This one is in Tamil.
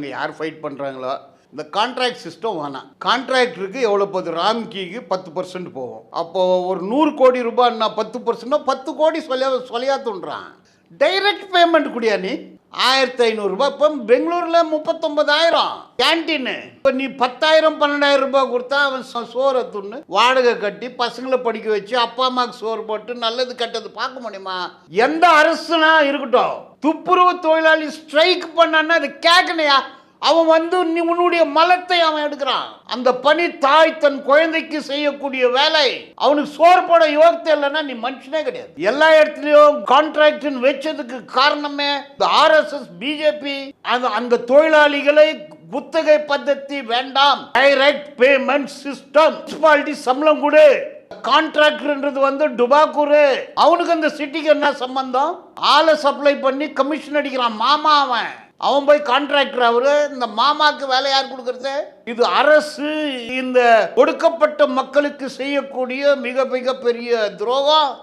பண்ணுறாங்க யார் ஃபைட் பண்ணுறாங்களோ இந்த கான்ட்ராக்ட் சிஸ்டம் வேணாம். கான்ட்ராக்டருக்கு எவ்வளோ போகுது? ராம்கிக்கு பத்து பர்சன்ட் போகும். அப்போது ஒரு நூறு கோடி ரூபாய்னா பத்து பர்சன்ட்னா பத்து கோடி சொல்ல சொல்லியா தூண்டுறான் டைரக்ட் பேமெண்ட் குடியா நீ? ஆயிரத்தி ஐநூறுரூபா இப்போ பெங்களூரில் முப்பத்தொம்பதாயிரம் கேன்டீனு. இப்போ நீ பத்தாயிரம் பன்னெண்டாயிரம் ரூபாய் கொடுத்தா அவன் சோறை துண்ணு வாடகை கட்டி பசங்களை படிக்க வச்சு அப்பா அம்மாவுக்கு சோறு போட்டு நல்லது கெட்டது பார்க்க முடியுமா? எந்த அரசுனா இருக்கட்டும். துப்புரவு தொழிலாளி ஸ்ட்ரைக் பண்ணான்னா அது கேட்கணையா அவன் வந்து நீ உன்னுடைய மலத்தை அவன் எடுக்கிறான். அந்த பணி தாய் தன் குழந்தைக்கு செய்யக்கூடிய வேலை. அவனுக்கு சோர்பட யோகத்தை இல்லைன்னா நீ மனுஷனே கிடையாது. எல்லா இடத்துலயும் கான்ட்ராக்ட் வச்சதுக்கு காரணமே இந்த ஆர்எஸ்எஸ் பிஜேபி அந்த அந்த தொழிலாளிகளை குத்தகை பద్ధதி வேண்டாம். டைரக்ட் பேமெண்ட் சிஸ்டம் முனிசிபாலிட்டி சம்பளம் கொடு. கான்ட்ராக்டர்ன்றது வந்து டுபாக்கூரு அவனுக்கு அந்த சிட்டிக்கு என்ன சம்பந்தம்? ஆளை சப்ளை பண்ணி கமிஷன் அடிக்கிறான். மாமா அவன். அவன் போய் கான்ட்ராக்டர் அவரு இந்த மாமாக்கு வேலை யார் கொடுக்கறது? இது அரசு இந்த ஒடுக்கப்பட்ட மக்களுக்கு செய்யக்கூடிய மிக மிக பெரிய துரோகம்.